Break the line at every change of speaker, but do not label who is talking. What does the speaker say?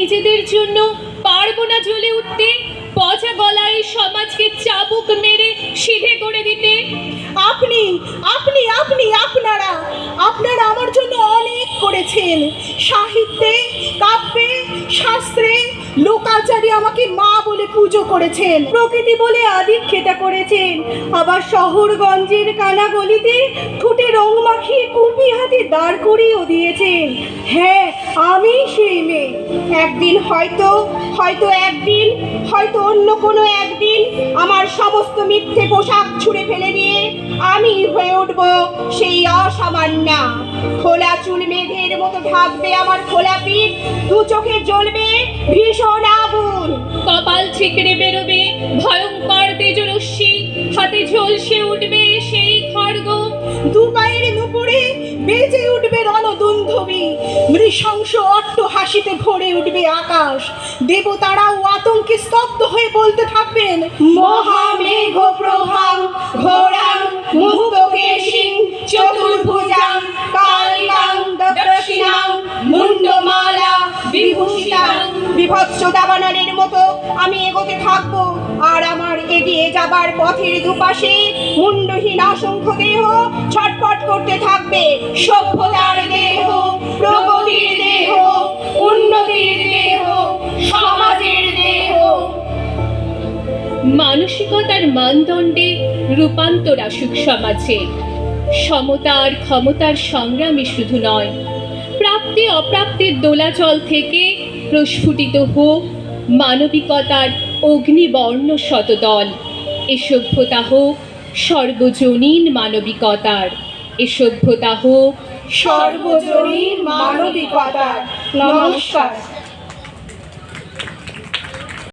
নিজেদের জন্য পারব না জ্বলে উঠতে, পচা গলায় সমাজকে চাবুক মেরে সিধে করে দিতে।
আপনি আপনি আপনি, আপনারা আপনারা আমার জন্য অনেক করেছেন। সাহিত্যে, কাব্যে, শাস্ত্রে লোকাচারে আমাকে মা বলে পুজো করেছেন, প্রকৃতি বলে আদিক্ষেতা করেছেন। আবার শহরগঞ্জের কানাগলিতে ঠোঁটে রং মাখিয়ে কুপি হাতে দাঁড় করিয়েও দিয়েছেন। হ্যাঁ আমি সেই মেয়ে। একদিন হয়তো হয়তো একদিন, হয়তো অন্য কোনো একদিন আমার সমস্ত মিথ্যে পোশাক ছুঁড়ে ফেলে নিয়ে আমি হয়ে উঠব সেই অসামান্যা। খোলা চুল মেঘের মতো ঢাকবে আমার খোলা পিঠ, দু চোখে জ্বলবে ভীষণ আগুন।
কপাল ছিকড়ে বেরোবে, ভয়ঙ্কর তেজরশ্মি
নৃশংস অট্ট হাসিতে ভরে উঠবে আকাশ। দেবতারাও আতঙ্কে স্তব্ধ হয়ে বলতে থাকবেন, মহামেঘ প্রভাং, ঘোরাং, মুক্তকেশিং, চতুর্ভুজাং, কালিকাং, দক্ষিণাং মুন্ডমালা বিভূষিতাং। বিভৎস দাবানলের মতো আমি এগোতে থাকব, আর আমার এগিয়ে যাবার পথের দুপাশে মুন্ডহীন অসংখ্য দেহ ছটপট করতে থাকবে, সভ্যতার দেহ।
মানসিকতার মানদণ্ডে রূপান্তর আসুক সমাজে সমতার ক্ষমতার সংগ্রামে শুধু নয়, প্রাপ্তি অপ্রাপ্তির দোলাচল থেকে প্রস্ফুটিত হোক মানবিকতার অগ্নিবর্ণ শতদল। এ সভ্যতা হোক সর্বজনীন মানবিকতার, এ সভ্যতা হোক
সর্বজনীন মানবিকতা নমস্কার।